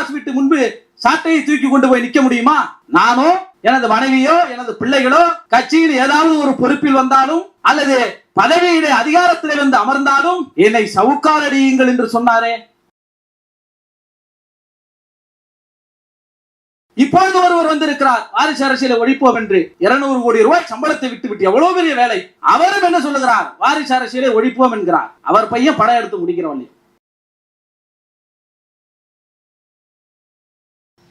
Pass வீட்டு முன்பு சாட்டையை தூக்கி கொண்டு போய் நிக்க முடியுமா? நானும் எனது மனைவியோ எனது பிள்ளைகளோ கட்சியில் ஏதாவது ஒரு பொறுப்பில் வந்தாலும் அல்லது பதவியிலே அதிகாரத்தில் வந்து அமர்ந்தாலும் என்னை சவுக்காலடியுங்கள் என்று சொன்னாரே. இப்பொழுது ஒருவர் வந்திருக்கிறார். வாரிசு அரசியலை ஒழிப்போம் என்று. இருநூறு கோடி ரூபாய் சம்பளத்தை விட்டு விட்டு எவ்வளவு பெரிய வேலை. அவரும் என்ன சொல்லுகிறார்? வாரிசு அரசியலை ஒழிப்போம் என்கிறார். அவர் பையன் படம் எடுத்து முடிக்கிறவன்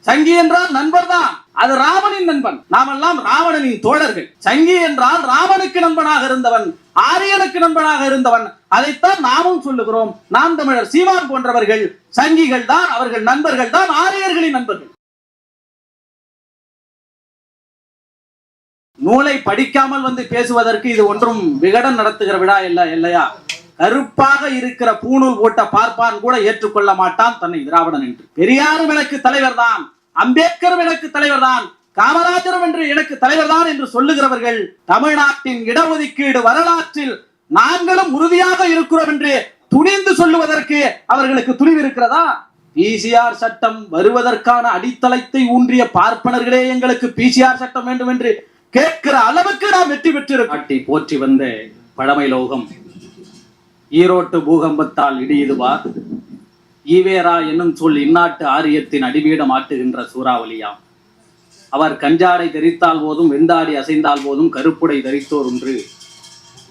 சங்கி என்றால் நண்பர் தான் அது ராமனின் நண்பன். நாமெல்லாம் ராவணனின் தோழர்கள். சங்கி என்றால் ராமனுக்கு நண்பனாக இருந்தவன் ஆரியனுக்கு நண்பனாக இருந்தவன். அதைத்தான் நாமும் சொல்லுகிறோம். நாம் தமிழர் சீமான் போன்றவர்கள் சங்கிகள் தான் அவர்கள் நண்பர்கள் தான் ஆரியர்களின் நண்பர்கள். நூலை படிக்காமல் வந்து பேசுவதற்கு இது ஒன்றும் விகடன் நடத்துகிற விழா இல்ல இல்லையா? கருப்பாக இருக்கிற பூணூல் போட்ட பார்ப்பான் கூட ஏற்றுக்கொள்ள மாட்டான் தன்னை திராவிடன் என்று. பெரியாரும் எனக்கு தலைவர் தான் அம்பேத்கரும் எனக்கு தலைவர் தான் காமராஜரும் என்று எனக்கு தலைவர் தான் என்று சொல்லுகிறவர்கள் தமிழ்நாட்டின் இடஒதுக்கீடு வரலாற்றில் நாங்களும் உறுதியாக இருக்கிறோம் என்று துணிந்து சொல்லுவதற்கு அவர்களுக்கு துணிவு இருக்கிறதா? பிசிஆர் சட்டம் வருவதற்கான அடித்தளத்தை ஊன்றிய பார்ப்பனர்களே எங்களுக்கு பிசிஆர் சட்டம் வேண்டும் என்று கேட்கிற அளவுக்கு நாம் வெற்றி பெற்றிருக்கட்டி போற்றி வந்த பழமை லோகம். ஈரோட்டு பூகம்பத்தால் இடியுதுவா ஈவேரா என்னும் சொல் இந்நாட்டு ஆரியத்தின் அடிவீடம் ஆட்டுகின்ற சூறாவளியாம். அவர் கஞ்சாடை தெரித்தால் போதும் வெந்தாடி அசைந்தால் போதும் கருப்புடை தரித்தோர் ஒன்று.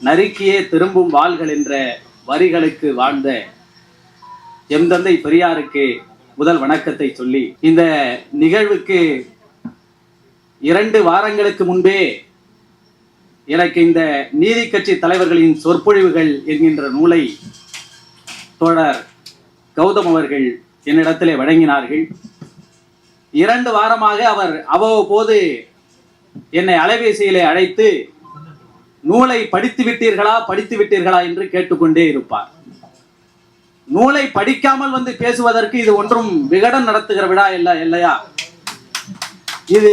நறுக்கியே திரும்பும் வாள்கள் என்ற வரிகளுக்கு வாழ்ந்த எம் தந்தை பெரியாருக்கு முதல் வணக்கத்தை சொல்லி இந்த நிகழ்வுக்கு இரண்டு வாரங்களுக்கு முன்பே எனக்கு இந்த நீதி கட்சி தலைவர்களின் சொற்பொழிவுகள் என்கின்ற நூலை தோழர் கௌதம் அவர்கள் என்னிடத்திலே வழங்கினார்கள். இரண்டு வாரமாக அவர் அவ்வப்போது என்னை அலைபேசியிலே அழைத்து நூலை படித்து விட்டீர்களா படித்து விட்டீர்களா? என்று கேட்டுக்கொண்டே இருப்பார். நூலை படிக்காமல் வந்து பேசுவதற்கு இது ஒன்றும் விகடன் நடத்துகிற விழா இல்ல இல்லையா? இது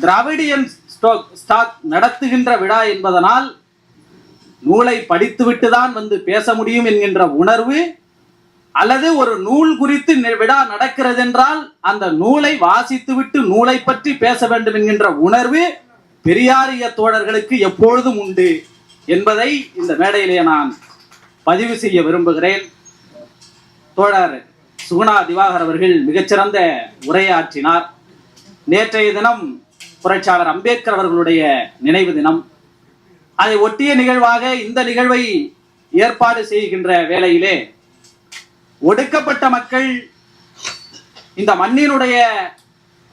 திராவிடியன் ஸ்டோக் ஸ்டாக் நடத்துகின்ற விழா என்பதனால் நூலை படித்துவிட்டு தான் வந்து பேச முடியும் என்கின்ற உணர்வு அல்லது ஒரு நூல் குறித்து விழா நடக்கிறது என்றால் அந்த நூலை வாசித்துவிட்டு நூலை பற்றி பேச வேண்டும் என்கின்ற உணர்வு பெரியாரிய தோழர்களுக்கு எப்பொழுதும் உண்டு என்பதை இந்த மேடையிலே நான் பதிவு செய்ய விரும்புகிறேன். தோழர் சுகுணா திவாகர் அவர்கள் மிகச்சிறந்த உரையாற்றினார். நேற்றைய தினம் புரட்சியாளர் அம்பேத்கர் அவர்களுடைய நினைவு தினம். அதை ஒட்டிய நிகழ்வாக இந்த நிகழ்வை ஏற்பாடு செய்கின்ற வேளையிலே ஒடுக்கப்பட்ட மக்கள் இந்த மண்ணினுடைய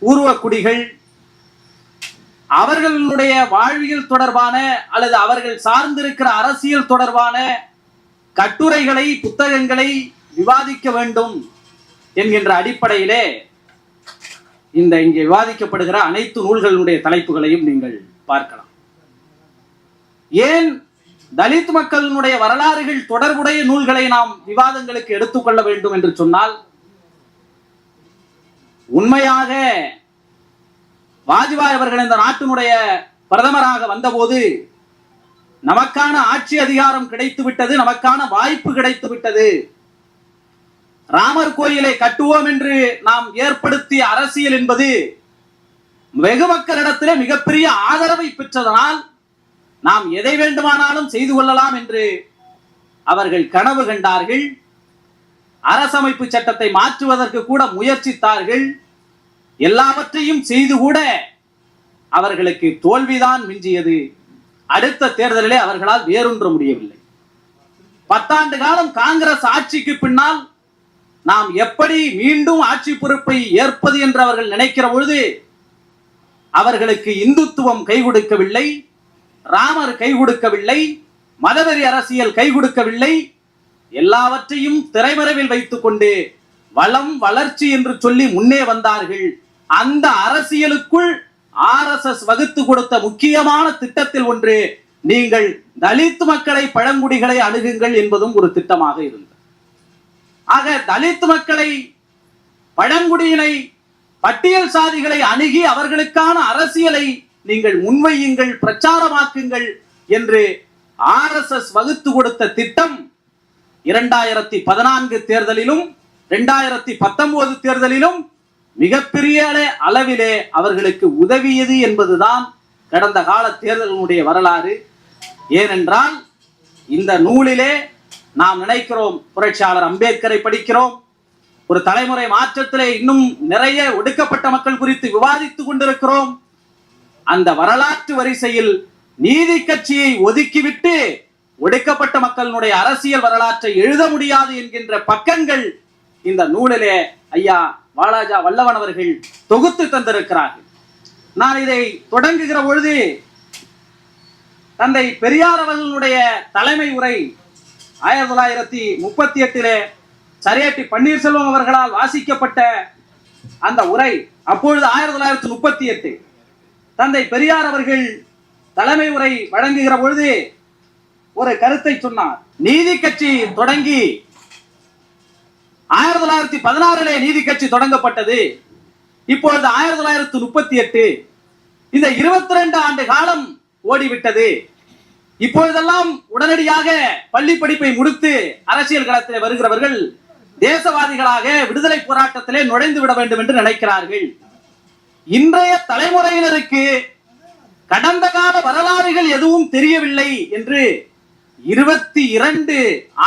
ஊர்வக்குடிகள் அவர்களுடைய வாழ்வியல் தொடர்பான அல்லது அவர்கள் சார்ந்திருக்கிற அரசியல் தொடர்பான கட்டுரைகளை புத்தகங்களை விவாதிக்க வேண்டும் என்கின்ற அடிப்படையிலே இந்த இங்கே விவாதிக்கப்படுகிற அனைத்து நூல்களுடைய தலைப்புகளையும் நீங்கள் பார்க்கலாம். ஏன் தலித் மக்களினுடைய வரலாறுகள் தொடர்புடைய நூல்களை நாம் விவாதங்களுக்கு எடுத்துக்கொள்ள வேண்டும் என்று சொன்னால் உண்மையாக வாஜ்பாய் அவர்கள் இந்த நாட்டினுடைய பிரதமராக வந்தபோது நமக்கான ஆட்சி அதிகாரம் கிடைத்து விட்டது நமக்கான வாய்ப்பு கிடைத்து விட்டது ராமர் கோயிலை கட்டுவோம் என்று நாம் ஏற்படுத்திய அரசியல் என்பது வெகு மக்களிடத்திலே மிகப்பெரிய ஆதரவை பெற்றதனால் நாம் எதை வேண்டுமானாலும் செய்து கொள்ளலாம் என்று அவர்கள் கனவு கண்டார்கள். அரசமைப்பு சட்டத்தை மாற்றுவதற்கு கூட முயற்சித்தார்கள். எல்லாவற்றையும் செய்து கூட அவர்களுக்கு தோல்விதான் மிஞ்சியது. அடுத்த தேர்தலிலே அவர்களால் வேறொன்ற முடியவில்லை. பத்தாண்டு காலம் காங்கிரஸ் ஆட்சிக்கு பின்னால் நாம் எப்படி மீண்டும் ஆட்சி பொறுப்பை ஏற்பது என்று அவர்கள் நினைக்கிற பொழுது அவர்களுக்கு இந்துத்துவம் கை கொடுக்கவில்லை ராமர் கை கொடுக்கவில்லை மதவெறி அரசியல் கை கொடுக்கவில்லை எல்லாவற்றையும் திரைமறைவில் வைத்துக்கொண்டு வளம் வளர்ச்சி என்று சொல்லி முன்னே வந்தார்கள். அந்த அரசியலுக்குள் ஆர்எஸ்எஸ் வகுத்து கொடுத்த முக்கியமான திட்டத்தில் ஒன்று நீங்கள் தலித் மக்களை பழங்குடிகளை அணுகுங்கள் என்பதும் ஒரு திட்டமாக இருந்தது. ஆக தலித் மக்களை பழங்குடியினை பட்டியல் சாதிகளை அணுகி அவர்களுக்கான அரசியலை நீங்கள் முன்வையுங்கள் பிரச்சாரமாக்குங்கள் என்று ஆர்எஸ்எஸ் வகுத்து கொடுத்த திட்டம் இரண்டாயிரத்தி பதினான்கு தேர்தலிலும் ரெண்டாயிரத்தி பத்தொன்பது தேர்தலிலும் மிகப்பெரிய அளவிலே அவர்களுக்கு உதவியது என்பதுதான் கடந்த கால தேர்தலினுடைய வரலாறு. ஏனென்றால் இந்த நூலிலே நாம் நினைக்கிறோம் புரட்சியாளர் அம்பேத்கரை படிக்கிறோம். ஒரு தலைமுறை மாற்றத்திலே இன்னும் நிறைய ஒடுக்கப்பட்ட மக்கள் குறித்து விவாதித்துக் கொண்டிருக்கிறோம். அந்த வரலாற்று வரிசையில் நீதி கட்சியை ஒதுக்கிவிட்டு ஒடுக்கப்பட்ட மக்களினுடைய அரசியல் வரலாற்றை எழுத முடியாது என்கின்ற பக்கங்கள் இந்த நூலிலே ஐயா வாலாஜா வல்லவன் அவர்கள் தொகுத்து தந்திருக்கிறார்கள். நான் இதை தொடங்குகிற பொழுது தந்தை பெரியார் அவர்களுடைய தலைமை உரை ஆயிரத்தி தொள்ளாயிரத்தி முப்பத்தி எட்டிலே சரியட்டி பன்னீர்செல்வம் அவர்களால் வாசிக்கப்பட்ட அந்த உரை அப்பொழுது ஆயிரத்தி தொள்ளாயிரத்தி முப்பத்தி எட்டு. தந்தை பெரியார் அவர்கள் தலைமை உரை வழங்குகிற பொழுது ஒரு கருத்தை சொன்னார். நீதி கட்சி தொடங்கி ஆயிரத்தி தொள்ளாயிரத்தி பதினாறிலே நீதி கட்சி தொடங்கப்பட்டது. இப்பொழுது ஆயிரத்தி தொள்ளாயிரத்தி முப்பத்தி எட்டு. இந்த இருபத்தி ரெண்டு ஆண்டு காலம் ஓடிவிட்டது. இப்பொழுதெல்லாம் உடனடியாக பள்ளி படிப்பை முடித்து அரசியல் களத்தில் வருகிறவர்கள் தேசவாதிகளாக விடுதலை போராட்டத்திலே நுழைந்து விட வேண்டும் என்று நினைக்கிறார்கள். இன்றைய தலைமுறையினருக்கு கடந்த கால வரலாறுகள் எதுவும் தெரியவில்லை என்று இருபத்தி இரண்டு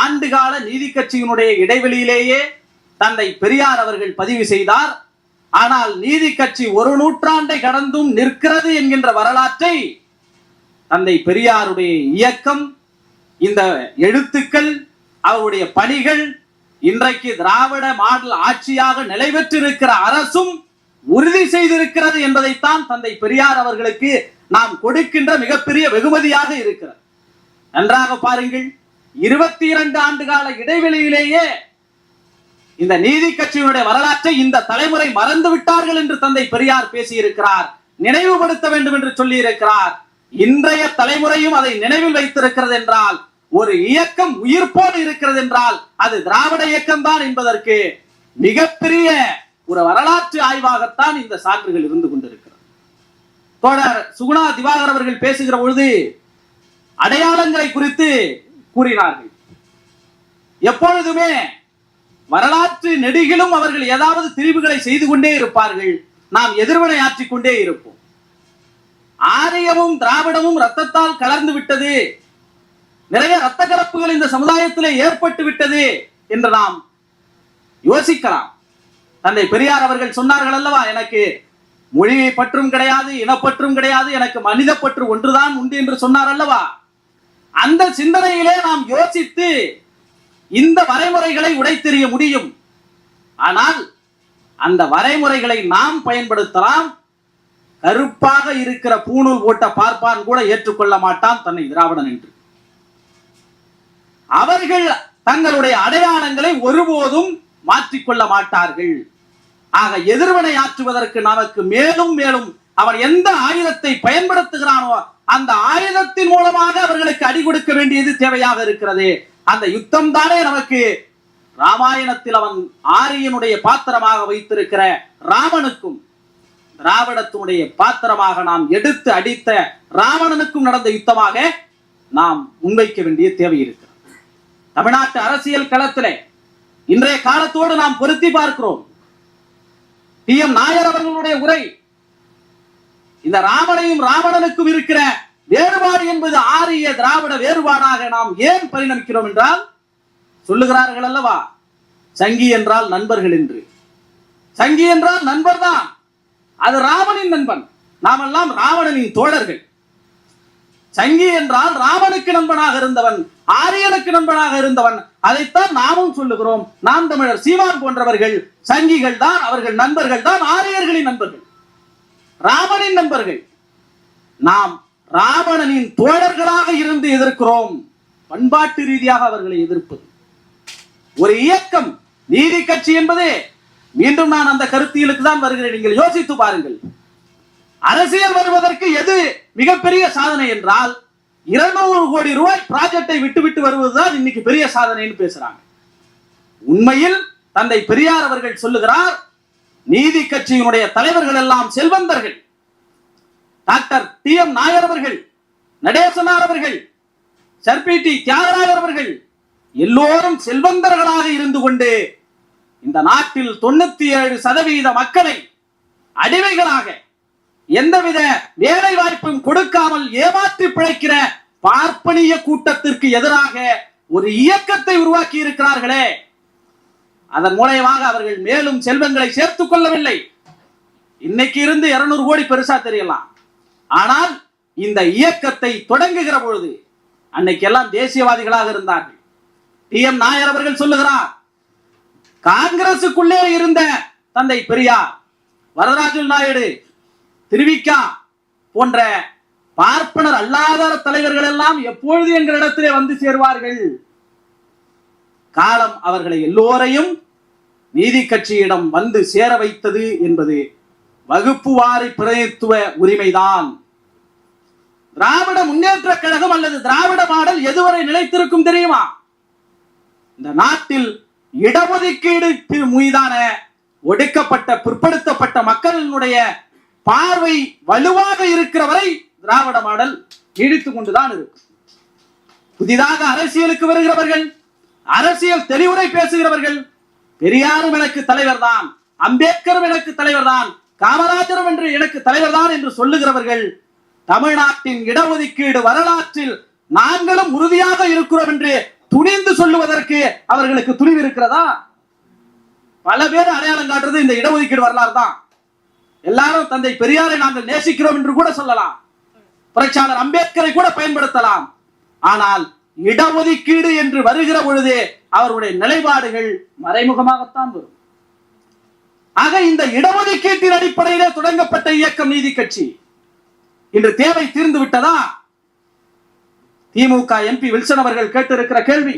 ஆண்டு கால நீதி கட்சியினுடைய இடைவெளியிலேயே தந்தை பெரியார் அவர்கள் பதிவு செய்தார். ஆனால் நீதி கட்சி ஒரு நூற்றாண்டை கடந்தும் நிற்கிறது என்கின்ற வரலாற்றை தந்தை பெரியாருடைய இயக்கம் இந்த எழுத்துக்கள் அவருடைய பணிகள் இன்றைக்கு திராவிட மாடல் ஆட்சியாக நிலை பெற்றிருக்கிற அரசும் உறுதி செய்திருக்கிறது என்பதைத்தான் தந்தை பெரியார் அவர்களுக்கு நாம் கொடுக்கின்ற மிகப்பெரிய வெகுமதியாக இருக்கிறது. நன்றாக பாருங்கள் இருபத்தி இரண்டு ஆண்டு கால இடைவெளியிலேயே இந்த நீதி கட்சியினுடைய வரலாற்றை இந்த தலைமுறை மறந்து விட்டார்கள் என்று தந்தை பெரியார் பேசியிருக்கிறார் நினைவுபடுத்த வேண்டும் என்று சொல்லி இருக்கிறார் இன்றைய தலைமுறையும் அதை நினைவில் வைத்திருக்கிறது என்றால் ஒரு இயக்கம் உயிர்ப்போடு இருக்கிறது என்றால் அது திராவிட இயக்கம் தான் என்பதற்கு மிகப்பெரிய ஒரு வரலாற்று ஆய்வாகத்தான் இந்த சான்றுகள் இருந்து கொண்டிருக்கிறது. தோழர் சுகுணா திவாகர் அவர்கள் பேசுகிற பொழுது அடையாளங்களை குறித்து கூறினார்கள். எப்பொழுதுமே வரலாற்று நெடுகிலும் அவர்கள் ஏதாவது திரிவுகளை செய்து கொண்டே இருப்பார்கள். நாம் எதிர்வினை ஆற்றிக் கொண்டே இருப்போம். ஆரியமும் திராவிடமும் ரத்தத்தால் கலர்ந்து விட்டது. நிறைய ரத்த கலப்புகள் இந்த சமுதாயத்திலே ஏற்பட்டு விட்டது என்று நாம் யோசிக்கலாம். தந்தை பெரியார் அவர்கள் சொன்னார்கள் அல்லவா எனக்கு மொழியை பற்றும் கிடையாது இனப்பற்றும் கிடையாது எனக்கு மனித பற்று ஒன்றுதான் உண்டு என்று சொன்னார் அல்லவா? அந்த சிந்தனையிலே நாம் யோசித்து இந்த வரைமுறைகளை உடைத்தெறிய முடியும். ஆனால் அந்த வரைமுறைகளை நாம் பயன்படுத்தலாம் கருப்பாக இருக்கிற பூணூல் போட்ட பார்ப்பான் கூட ஏற்றுக்கொள்ள மாட்டான் தன்னை திராவிடன் என்று. அவர்கள் தங்களுடைய அடையாளங்களை ஒருபோதும் மாற்றிக்கொள்ள மாட்டார்கள். ஆக எதிர்வினை ஆற்றுவதற்கு நமக்கு மேலும் மேலும் அவன் எந்த ஆயுதத்தை பயன்படுத்துகிறானோ அந்த ஆயுதத்தின் மூலமாக அவர்களுக்கு அடி கொடுக்க வேண்டியது தேவையாக இருக்கிறது. அந்த யுத்தம் தானே நமக்கு ராமாயணத்தில் அவன் ஆரியனுடைய பாத்திரமாக வைத்திருக்கிற ராமனுக்கும் திராவிடத்தினுடைய பாத்திரமாக நாம் எடுத்து அடித்த ராவணனுக்கும் நடந்த யுத்தமாக நாம் முன்வைக்க வேண்டிய தேவை இருக்கிறது. தமிழ்நாட்டு அரசியல் களத்திலே இன்றைய காலத்தோடு நாம் பொருத்தி பார்க்கிறோம். டி எம் நாயர் அவர்களுடைய உரை இந்த ராமனையும் ராவணனுக்கும் இருக்கிற வேறுபாடு என்பது ஆரிய திராவிட வேறுபாடாக நாம் ஏன் பரிணமிக்கிறோம் என்றால் சொல்லுகிறார்கள் அல்லவா சங்கி என்றால் நண்பர்கள் என்று. சங்கி என்றால் நண்பர் தான் அது ராவனின் நண்பன். நாமெல்லாம் ராவணனின் தோழர்கள். சங்கி என்றால் ராவனுக்கு நண்பனாக இருந்தவன் ஆரியனுக்கு நண்பனாக இருந்தவன். அதைத்தான் நாமும் சொல்லுகிறோம். நாம் தமிழர் சீமான் போன்றவர்கள் சங்கிகள் தான் அவர்கள் நண்பர்கள் தான் ஆரியர்களின் நண்பர்கள். ராவணின் நண்பர்கள். நாம் ராவணனின் தோழர்களாக இருந்து எதிர்க்கிறோம். பண்பாட்டு ரீதியாக அவர்களை எதிர்ப்பது. ஒரு இயக்கம் நீதி கட்சி என்பதே மீண்டும் நான் அந்த கருத்தியலுக்கு தான் வருகிறேன். நீங்கள் யோசித்து பாருங்கள். அரசியல் வருவதற்கு எது மிகப்பெரிய சாதனை என்றால் இருநூறு கோடி ரூபாய் ப்ராஜெக்டை விட்டு விட்டு வருவதுதான் இன்னைக்கு பெரிய சாதனைன்னு பேசுறாங்க. உண்மையில் தந்தை பெரியார் அவர்கள் சொல்லுகிறார் நீதி கட்சியினுடைய தலைவர்கள் எல்லாம் செல்வந்தர்கள். டாக்டர் டி எம் நாயர் அவர்கள் நடேசனார் அவர்கள் சர்பி டி தியாகராஜர் அவர்கள் எல்லோரும் செல்வந்தர்களாக இருந்து கொண்டு இந்த நாட்டில் தொண்ணூத்தி ஏழு சதவீத மக்களை அடிமைகளாக எந்தவித வேலை வாய்ப்பும் கொடுக்காமல் ஏமாற்றி பிழைக்கிற பார்ப்பனிய கூட்டத்திற்கு எதிராக ஒரு இயக்கத்தை உருவாக்கி இருக்கிறார்களே. அதன் மூலயமாக அவர்கள் மேலும் செல்வங்களை சேர்த்துக் கொள்ளவில்லை. இன்னைக்கு இருந்து இருநூறு கோடி பெருசா தெரியலாம். ஆனால் இந்த இயக்கத்தை தொடங்குகிற பொழுது அன்னைக்கு எல்லாம் தேசியவாதிகளாக இருந்தார்கள். டி எம் நாயர் அவர்கள் சொல்லுகிறார் காங்கிரசுக்குள்ளே இருந்த தந்தை பெரியார் வரதராஜன் நாயுடு திருவிக்கா போன்ற பார்ப்பனர் அல்லாத தலைவர்கள் எல்லாம் எப்பொழுது எங்களிடத்திலே வந்து சேர்வார்கள்? காலம் அவர்களை எல்லோரையும் நீதி கட்சியிடம் வந்து சேர வைத்தது என்பது வகுப்பு வாரி பிரதித்துவ உரிமைதான். திராவிட முன்னேற்ற கழகம் அல்லது திராவிட மாடல் எதுவரை நிலைத்திருக்கும் தெரியுமா? இந்த நாட்டில் இடஒதுக்கீடு மீதான ஒடுக்கப்பட்ட பிற்படுத்தப்பட்ட மக்களினுடைய பார்வை வலுவாக இருக்கிற வரை திராவிட மாடல் நீடித்துக் கொண்டுதான் இருக்கும். புதிதாக அரசியலுக்கு வருகிறவர்கள் அரசியல் தெளிவுரை பேசுகிறவர்கள் பெரியாரும் எனக்கு தலைவர் தான் அம்பேத்கரும் எனக்கு தலைவர் தான் காமராஜரும் என்று எனக்கு தலைவர் தான் என்று சொல்லுகிறவர்கள் தமிழ்நாட்டின் இடஒதுக்கீடு வரலாற்றில் நாங்களும் உறுதியாக இருக்கிறோம் என்று துணிந்து சொல்லுவதற்கு அவர்களுக்கு துணிவு இருக்கிறதா? பல பேர் அடையாளம் காட்டுறது இந்த இடஒதுக்கீடு வரலாறு தான். எல்லாரும் தந்தை பெரியாரை நாங்கள் நேசிக்கிறோம் என்று கூட சொல்லலாம். புரட்சியாளர் அம்பேத்கரை கூட பயன்படுத்தலாம். ஆனால் இடஒதுக்கீடு என்று வருகிற பொழுது அவருடைய நிலைப்பாடுகள் மறைமுகமாகத்தான் வரும். ஆக இந்த இடஒதுக்கீட்டின் அடிப்படையிலே தொடங்கப்பட்ட இயக்கம் நீதி கட்சி. இன்று தேவை தீர்ந்து விட்டதா? திமுக எம்பி வில்சன் அவர்கள் கேட்டிருக்கிற கேள்வி.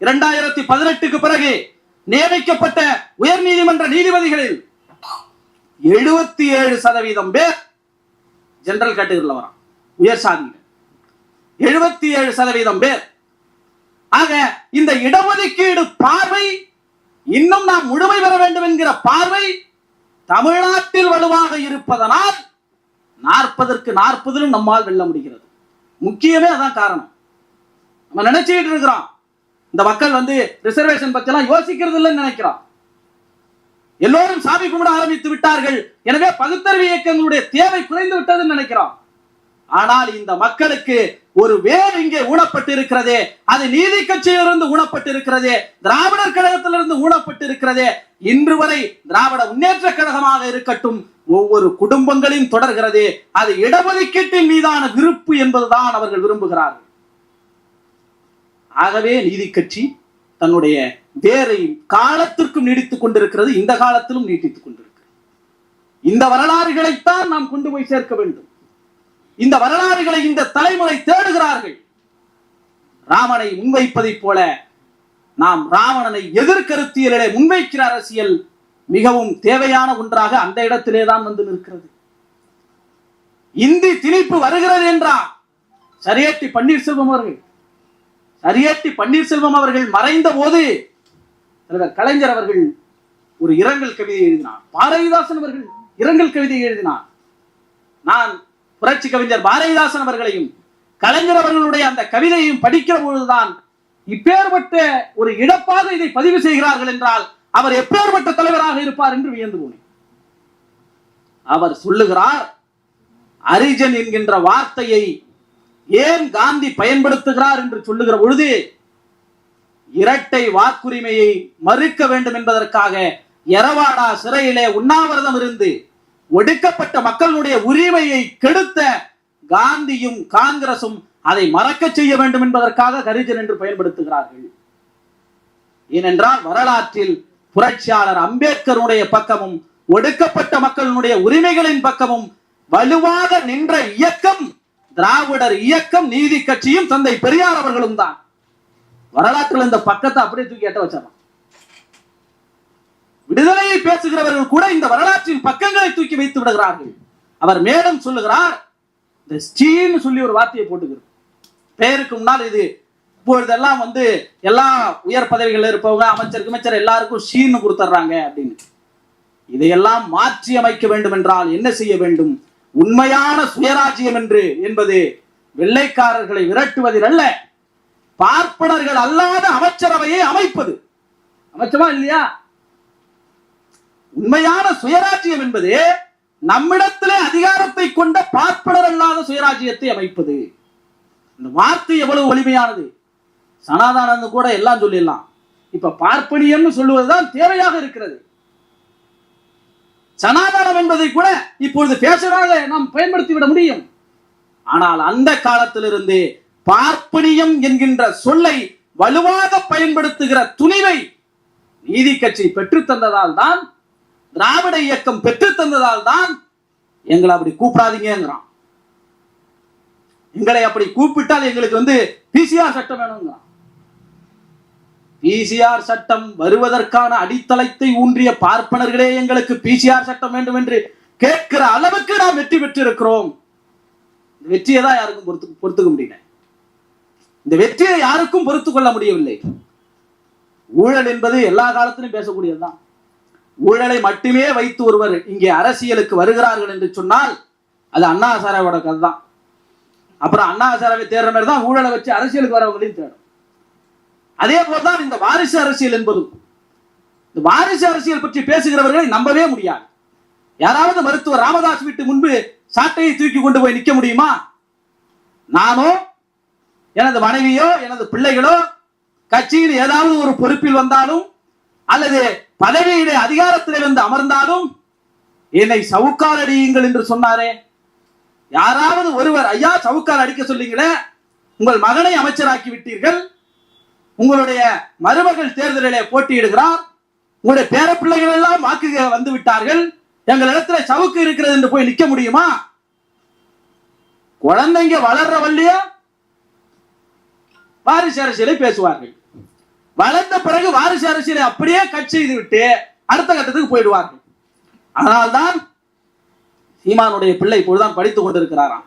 இரண்டாயிரத்தி பதினெட்டுக்கு பிறகு நியமிக்கப்பட்ட உயர் நீதிமன்ற நீதிபதிகளில் எழுபத்தி ஏழு சதவீதம் பேர் ஜெனரல் கேட்டகரியில் வரான் உயர் சாதியினர். எழுபத்தி ஏழு சதவீதம் பேர். ஆக இந்த இடஒதுக்கீடு பார்வை இன்னும் நாம் முழுமை பெற வேண்டும் என்கிற பார்வை தமிழ்நாட்டில் வலுவாக இருப்பதனால் நாற்பதற்கு நாற்பதிலும் நம்மால் வெல்ல முடிகிறது. முக்கியமே அதான் காரணம். நம்ம நினைச்சுக்கிட்டு இருக்கிறோம். இந்த மக்கள் வந்து ரிசர்வேஷன் பத்தி எல்லாம் யோசிக்கிறது இல்லைன்னு நினைக்கிறோம். எல்லோரும் சாமி கும்பிட ஆரம்பித்து விட்டார்கள். எனவே பகுத்தறிவு இயக்கங்களுடைய தேவை குறைந்து விட்டதுன்னு நினைக்கிறோம். ஆனால் இந்த மக்களுக்கு ஒரு வேர் இங்கே ஊனப்பட்டு இருக்கிறதே அது நீதி கட்சியிலிருந்து ஊனப்பட்டு இருக்கிறதே திராவிடர் கழகத்திலிருந்து ஊனப்பட்டு இருக்கிறதே இன்று வரை திராவிட முன்னேற்ற கழகமாக இருக்கட்டும் ஒவ்வொரு குடும்பங்களையும் தொடர்கிறது அது இடஒதுக்கீட்டின் மீதான விருப்பு என்பதுதான் அவர்கள் விரும்புகிறார்கள். ஆகவே நீதி கட்சி தன்னுடைய வேரை காலத்திற்கும் நீடித்துக் கொண்டிருக்கிறது இந்த காலத்திலும் நீட்டித்துக் கொண்டிருக்கிறது. இந்த வரலாறுகளைத்தான் நாம் கொண்டு போய் சேர்க்க வேண்டும். இந்த வரலாறுகளை இந்த தலைமுறை தேடுகிறார்கள். ராமனை முன்வைப்பதைப் போல நாம் ராவணனை எதிர்கருத்தியலிலே முன்வைக்கிற அரசியல். மிகவும் தேவையான ஒன்றாக அந்த இடத்திலே தான் வந்து நிற்கிறது. இந்தி திணிப்பு வருகிறது என்றார். சரியேட்டி பன்னீர்செல்வம் அவர்கள். சரியேட்டி பன்னீர்செல்வம் அவர்கள் மறைந்த போது கலைஞர் அவர்கள் ஒரு இரங்கல் கவிதை எழுதினார். பாரதிதாசன் அவர்கள் இரங்கல் கவிதை எழுதினார். நான் புரட்சி கவிஞர் பாரதிதாசன் அவர்களையும் கலைஞர் அவர்களுடைய அந்த கவிதையையும் படிக்கிற பொழுதுதான் இப்பேற்பட்ட ஒரு இடப்பாக இதை பதிவு செய்கிறார்கள் என்றால் அவர் எப்பேற்பட்ட தலைவராக இருப்பார் என்று வியந்து போனேன் அவர் சொல்லுகிறார் அரிஜன் என்கின்ற வார்த்தையை ஏன் காந்தி பயன்படுத்துகிறார் என்று சொல்லுகிற பொழுது இரட்டை வாக்குரிமையை மறுக்க வேண்டும் என்பதற்காக எரவாடா சிறையிலே உண்ணாவிரதம் இருந்து ஒடுக்கப்பட்ட மக்களுடைய உரிமையை கெடுத்த காந்தியும் காங்கிரசும் அதை மறக்க செய்ய வேண்டும் என்பதற்காக கரிஜன் என்று பயன்படுத்துகிறார்கள். ஏனென்றால் வரலாற்றில் புரட்சியாளர் அம்பேத்கருடைய பக்கமும் ஒடுக்கப்பட்ட மக்களுடைய உரிமைகளின் பக்கமும் வலுவாக நின்ற இயக்கம் திராவிடர் இயக்கம் நீதி கட்சியும் தந்தை பெரியார் அவர்களும் தான். வரலாற்றில் இந்த பக்கத்தை அப்படியே தூக்கி எட்ட வச்சிடலாம். விடுதலையை பேசுகிறவர்கள் கூட இந்த வரலாற்றின் பக்கங்களை தூக்கி வைத்து விடுகிறார்கள். அவர் மேலும் சொல்லுகிறார் இந்த ஸ்டீன்னு சொல்லி ஒரு வார்த்தையை போட்டுக்கிறார் பெயருக்கு முன்னால் இது இப்பொழுதெல்லாம் வந்து எல்லா உயர் பதவிகள் இருப்பவங்க அமைச்சர் அமைச்சர் எல்லாருக்கும் ஷீன்னு கொடுத்துட்றாங்க அப்படின்னு. இதையெல்லாம் மாற்றி அமைக்க வேண்டும் என்றால் என்ன செய்ய வேண்டும்? உண்மையான சுயராஜ்யம் என்று என்பது வெள்ளைக்காரர்களை விரட்டுவதில் அல்ல. பார்ப்பனர்கள் அல்லாத அமைச்சரவையை அமைப்பது. அமைச்சமா இல்லையா? உண்மையான சுயராஜ்யம் என்பது நம்மிடத்திலே அதிகாரத்தை கொண்ட பார்ப்பனர் அல்லாத சுயராஜ்யத்தை அமைப்பது. இந்த வார்த்தை எவ்வளவு வலிமையானது? சனாதானந்து கூட எல்லாம் சொல்லிடலாம். இப்ப பார்ப்பனியம்னு சொல்லுவதுதான் தேவையாக இருக்கிறது. சனாதானம் என்பதை கூட இப்பொழுது பேசுறாக நாம் பயன்படுத்தி விட முடியும். ஆனால் அந்த காலத்திலிருந்து பார்ப்பனியம் என்கின்ற சொல்லை வலுவாக பயன்படுத்துகிற துணிவை நீதி கட்சி பெற்றுத்தந்ததால் தான் திராவிட இயக்கம் பெற்றுத்தந்ததால் தான் எங்களை அப்படி கூப்பிடாதீங்கிறான் எங்களை அப்படி கூப்பிட்டால் எங்களுக்கு வந்து பிசிஆர் சட்டம் வேணுங்கிறான். பிசிஆர் சட்டம் வருவதற்கான அடித்தளத்தை ஊன்றிய பார்ப்பனர்களே எங்களுக்கு பிசிஆர் சட்டம் வேண்டும் என்று கேட்கிற அளவுக்கு நாம் வெற்றி பெற்றிருக்கிறோம். இந்த வெற்றியை தான் யாருக்கும் பொறுத்து பொறுத்துக்க முடியல. இந்த வெற்றியை யாருக்கும் பொறுத்து கொள்ள முடியவில்லை. ஊழல் என்பது எல்லா காலத்திலும் பேசக்கூடியதுதான். ஊழலை மட்டுமே வைத்து ஒருவர் இங்கே அரசியலுக்கு வருகிறார்கள் என்று சொன்னால் அது அண்ணா ஹசாராவோட கதை தான் அப்புறம் அண்ணா ஹசாராவை தேடுற மாதிரி தான் ஊழலை வச்சு அரசியலுக்கு வரவங்களையும் தேடும். அதே போல்தான் இந்த வாரிசு அரசியல் என்பதும் இந்த வாரிசு அரசியல் பற்றி பேசுகிறவர்களை நம்பவே முடியாது. யாராவது மருத்துவர் ராமதாஸ் வீட்டு முன்பு சாட்டையை தூக்கி கொண்டு போய் நிற்க முடியுமா? நானோ எனது மனைவியோ எனது பிள்ளைகளோ கட்சியில் ஏதாவது ஒரு பொறுப்பில் வந்தாலும் அல்லது பதவியிலே அதிகாரத்தில் வந்து அமர்ந்தாலும் என்னை சவுக்கால் அடியுங்கள் என்று சொன்னாரே. யாராவது ஒருவர் ஐயா சவுக்கால் அடிக்க சொல்லிங்களே உங்கள் மகனை அமைச்சராக்கி விட்டீர்கள் உங்களுடைய மருமகள் தேர்தலிலே போட்டியிடுகிறார். உங்களுடைய பேரப்பிள்ளைகள் எல்லாம் வாக்கு வந்து விட்டார்கள் எங்களிடத்துல சவுக்கு இருக்கிறது என்று போய் நிக்க முடியுமா? குழந்தைங்க வளர்ற வள்ளியா? வாரிசு அரசியலை பேசுவார்கள். வளர்ந்த பிறகு வாரிசு அரசியலை அப்படியே கட் செய்து விட்டு அடுத்த கட்டத்துக்கு போயிடுவார்கள். அதனால்தான் சீமானுடைய பிள்ளை இப்பொழுதுதான் படித்துக் கொண்டிருக்கிறாராம்.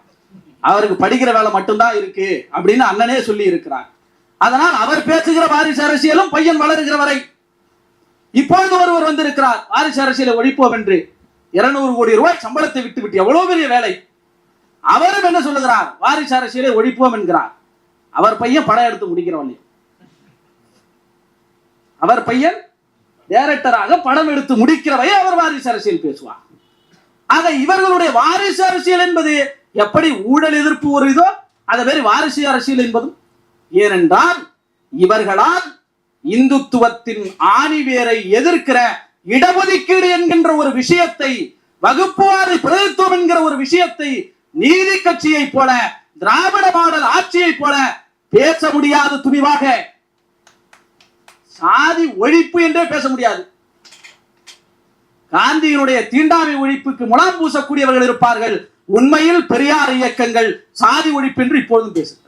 அவருக்கு படிக்கிற வேலை மட்டும்தான் இருக்கு அப்படின்னு அண்ணனே சொல்லி இருக்கிறார். அதனால் அவர் பேசுகிற வாரிசு அரசியலும் பையன் வளருகிற வரை. இப்பொழுது ஒருவர் வந்திருக்கிறார். வாரிசு அரசியலை ஒழிப்போம் என்று. இருநூறு கோடி ரூபாய் சம்பளத்தை விட்டு விட்டு எவ்வளவு பெரிய வேலை. அவரும் என்ன சொல்லுகிறார்? வாரிசு அரசியலை ஒழிப்போம் என்கிறார். அவர் பையன் படம் எடுத்து முடிக்கிறவன் அவர் பையன் டைரக்டராக படம் எடுத்து முடிக்கிறவை அவர் வாரிசு அரசியல் பேசுவார். ஆக இவர்களுடைய வாரிசு அரசியல் என்பது எப்படி ஊழல் எதிர்ப்பு ஒரு இதோ அதை மாதிரி வாரிசு அரசியல் என்பதும் ஏனென்றால் இவர்களால் இந்துத்துவத்தின் ஆணிவேரை எதிர்க்கிற இடஒதுக்கீடு என்கின்ற ஒரு விஷயத்தை வகுப்புவாரி பிரதித்துவம் என்கிற ஒரு விஷயத்தை நீதி கட்சியை போல திராவிட மாடல் ஆட்சியை போல பேச முடியாத துணிவாக சாதி ஒழிப்பு என்றே பேச முடியாது. காந்தியினுடைய தீண்டாமை ஒழிப்புக்கு முலாம் பூசக்கூடியவர்கள் இருப்பார்கள். உண்மையில் பெரியார் இயக்கங்கள் சாதி ஒழிப்பு என்று இப்பொழுதும் பேசுகிறார்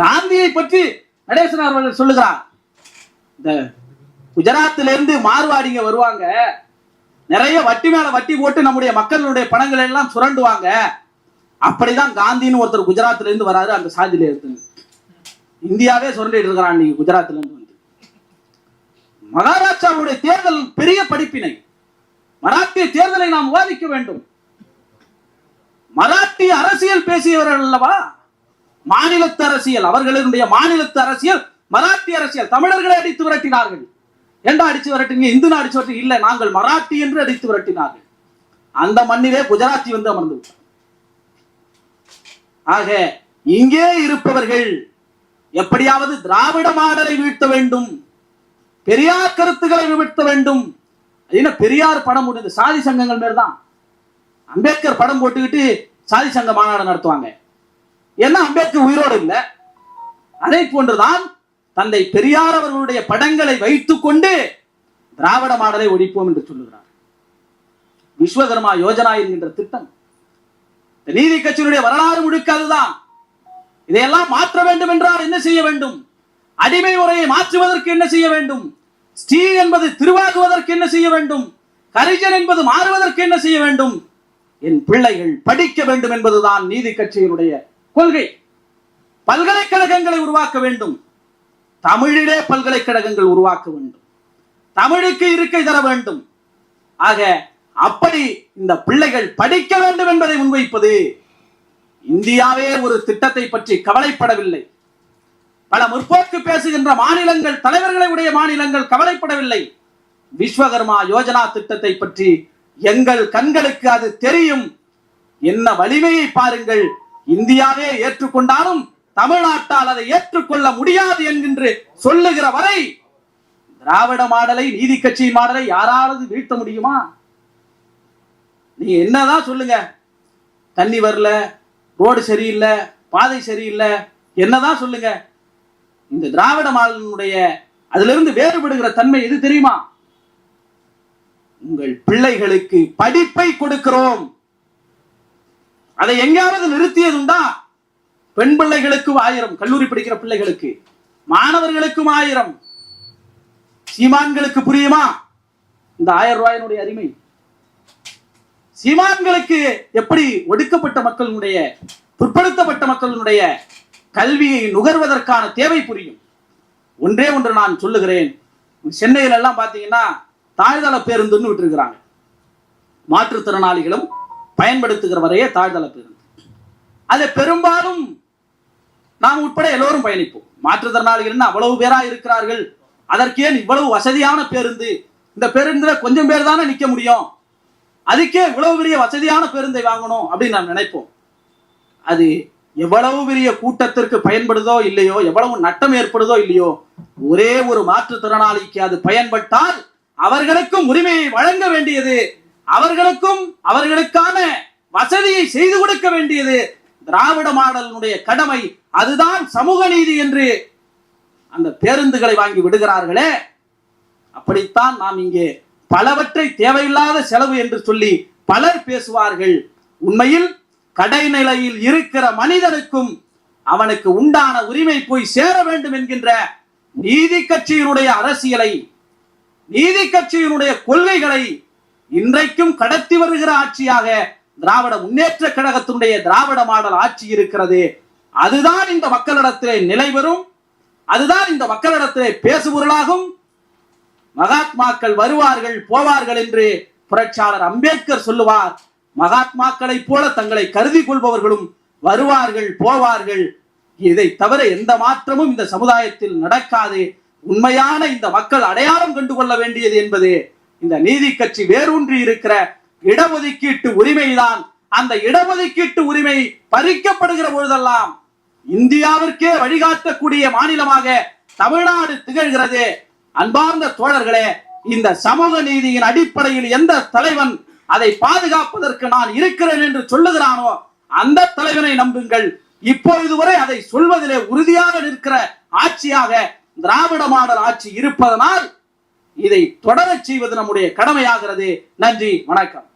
காந்தியை பற்றி நடேசன் அவர்கள் சொல்லுகிறார். இந்த குஜராத்திலிருந்து மார்வாடிங்க வருவாங்க. நிறைய வட்டி மேல வட்டி போட்டு நம்முடைய மக்களுடைய பணங்கள் எல்லாம் சுரண்டுவாங்க. அப்படிதான் காந்தின்னு ஒருத்தர் குஜராத்ல இருந்து வராரு அந்த சாதியில இருந்து. இந்தியாவே சுரண்டிட்டு இருக்கிறான் நீங்க குஜராத்ல இருந்து வந்து. மகாராஷ்டிராவுடைய தேர்தல் பெரிய படிப்பினை. மராட்டிய தேர்தலை நாம் விவாதிக்க வேண்டும். மராட்டிய அரசியல் பேசியவர்கள் அல்லவா? மாநிலத்து அரசியல் அவர்களுடைய மாநிலத்து அரசியல் மராட்டி அரசியல் தமிழர்களை அடித்து விரட்டினார்கள். என்ன அடிச்சு விரட்டுங்க இந்து அடிச்சு விரட்டு இல்ல நாங்கள் மராட்டி என்று அடித்து விரட்டினார்கள். அந்த மண்ணிலே குஜராத்தி வந்து அமர்ந்து விட்டார் ஆக இங்கே இருப்பவர்கள் எப்படியாவது திராவிட மாடலை வீழ்த்த வேண்டும் பெரியார் கருத்துக்களை வீழ்த்த வேண்டும். ஏன்னா என்ன பெரியார் படம் போட்டு சாதி சங்கங்கள் மேல்தான் அம்பேத்கர் படம் போட்டுக்கிட்டு சாதி சங்க மாநாடு நடத்துவாங்க. ஏன்னா அம்பேத்கர் உயிரோடு இல்லை. அதே போன்றுதான் தந்தை பெரியார் அவர்களுடைய படங்களை வைத்துக்கொண்டு திராவிட மாடலை ஒழிப்போம் என்று சொல்லுகிறார். விஸ்வகர்மா யோஜனா என்கின்ற திட்டம். நீதி கட்சியினுடைய வரலாறு முழுக்க அதுதான். இதையெல்லாம் மாற்ற வேண்டும் என்றால் என்ன செய்ய வேண்டும்? அடிமை முறையை மாற்றுவதற்கு என்ன செய்ய வேண்டும்? ஸ்ரீ என்பது திருவாகுவதற்கு என்ன செய்ய வேண்டும்? கரிஜன் என்பது மாறுவதற்கு என்ன செய்ய வேண்டும்? என் பிள்ளைகள் படிக்க வேண்டும் என்பதுதான் நீதி கட்சியினுடைய கொள்கை. பல்கலைக்கழகங்களை உருவாக்க வேண்டும். தமிழிலே பல்கலைக்கழகங்கள் உருவாக்க வேண்டும். தமிழுக்கு இருக்கை தர வேண்டும். ஆக அப்படி இந்த பிள்ளைகள் படிக்க வேண்டும் என்பதை முன்வைப்பது இந்தியாவே ஒரு திட்டத்தை பற்றி கவலைப்படவில்லை. பல முற்போக்கு பேசுகின்ற மாநிலங்கள் தலைவர்களை உடைய மாநிலங்கள் கவலைப்படவில்லை. விஸ்வகர்மா யோஜனா திட்டத்தை பற்றி எங்கள் கண்களுக்கு அது தெரியும். என்ன வலிமையை பாருங்கள். இந்தியாவே ஏற்றுக்கொண்டாலும் தமிழ்நாட்டால் அதை ஏற்றுக்கொள்ள முடியாது என்கின்ற சொல்லுகிற வரை திராவிட மாடலை நீதி கட்சி மாடலை யாராவது வீழ்த்த முடியுமா? நீங்க என்னதான் சொல்லுங்க. தண்ணி வரல ரோடு சரியில்லை பாதை சரியில்லை என்னதான் சொல்லுங்க. இந்த திராவிட மாடலினுடைய அதிலிருந்து வேறுபடுகிற தன்மை எது தெரியுமா? உங்கள் பிள்ளைகளுக்கு படிப்பை கொடுக்கிறோம். அதை எங்கேயாவது நிறுத்தியதுண்டா? பெண் பிள்ளைகளுக்கும் ஆயிரம் கல்லூரி படிக்கிற பிள்ளைகளுக்கு. மாணவர்களுக்கும் ஆயிரம். சீமான்களுக்கு புரியுமா? இந்த ஆயிரம் ரூபாயினுடைய அருமை சீமான்களுக்கு எப்படி ஒடுக்கப்பட்ட மக்களினுடைய பிற்படுத்தப்பட்ட மக்களினுடைய கல்வியை நுகர்வதற்கான தேவை புரியும்? ஒன்றே ஒன்று நான் சொல்லுகிறேன். சென்னையில எல்லாம் பாத்தீங்கன்னா தாழ்தள பேருந்துன்னு விட்டுருக்கிறாங்க. மாற்றுத்திறனாளிகளும் பயன்படுத்துகிற வரையே தாழ்தள பேருந்து அது பெரும்பாலும் நாம் உட்பட எல்லோரும் பயணிப்போம். மாற்றுத்திறனாளிகள் அவ்வளவு பேரா இருக்கிறார்கள்? அதற்கேன் இவ்வளவு வசதியான பேருந்து? இந்த பேருந்துல கொஞ்சம் பேர் தானே நிக்க முடியும்? அதுக்கே இவ்வளவு பெரிய வசதியான பேருந்தை வாங்கணும் அப்படின்னு நாம் நினைப்போம். அது எவ்வளவு பெரிய கூட்டத்திற்கு பயன்படுதோ இல்லையோ எவ்வளவு நட்டம் ஏற்படுதோ இல்லையோ ஒரே ஒரு மாற்றுத்திறனாளிக்கு அது பயன்பட்டால் அவர்களுக்கும் உரிமையை வழங்க வேண்டியது அவர்களுக்கும் அவர்களுக்கான வசதியை செய்து கொடுக்க வேண்டியது திராவிட மாடலினுடைய கடமை. அதுதான் சமூக நீதி என்று அந்த பேருந்துகளை வாங்கி விடுகிறார்களே. அப்படித்தான் நாம் இங்கே பலவற்றை தேவையில்லாத செலவு என்று சொல்லி பலர் பேசுவார்கள். உண்மையில் கடைநிலையில் இருக்கிற மனிதனுக்கும் அவனுக்கு உண்டான உரிமை போய் சேர வேண்டும் என்கின்ற நீதி கட்சியினுடைய அரசியலை நீதி கட்சியினுடைய கொள்கைகளை இன்றைக்கும் கடத்தி வருகிற ஆட்சியாக திராவிட முன்னேற்ற கழகத்தினுடைய திராவிட மாடல் ஆட்சி இருக்கிறது. அதுதான் இந்த மக்களிடத்திலே நிலை பெறும். அதுதான் இந்த மக்களிடத்திலே பேசுபொருளாகும். மகாத்மாக்கள் வருவார்கள் போவார்கள் என்று புரட்சியாளர் அம்பேத்கர் சொல்லுவார். மகாத்மாக்களைப் போல தங்களை கருதி கொள்பவர்களும் வருவார்கள் போவார்கள். இதை தவிர எந்த மாற்றமும் இந்த சமுதாயத்தில் நடக்காது. உண்மையான இந்த மக்கள் அடையாளம் கண்டு கொள்ள வேண்டியது என்பது இந்த நீதி கட்சி வேரூன்றி இருக்கிற இடஒதுக்கீட்டு உரிமைதான். அந்த இடஒதுக்கீட்டு உரிமை பறிக்கப்படுகிற பொழுதெல்லாம் இந்தியாவிற்கே வழிகாட்டக்கூடிய மாநிலமாக தமிழ்நாடு திகழ்கிறது. அன்பார்ந்த தோழர்களே இந்த சமூக நீதியின் அடிப்படையில் எந்த தலைவன் அதை பாதுகாப்பதற்கு நான் இருக்கிறேன் என்று சொல்லுகிறானோ அந்த தலைவனை நம்புங்கள். இப்பொழுது வரை அதை சொல்வதிலே உறுதியாக நிற்கிற ஆட்சியாக திராவிட மாடல் ஆட்சி இருப்பதனால் இதை தொடரச் செய்வது நம்முடைய கடமையாகிறது. நன்றி வணக்கம்.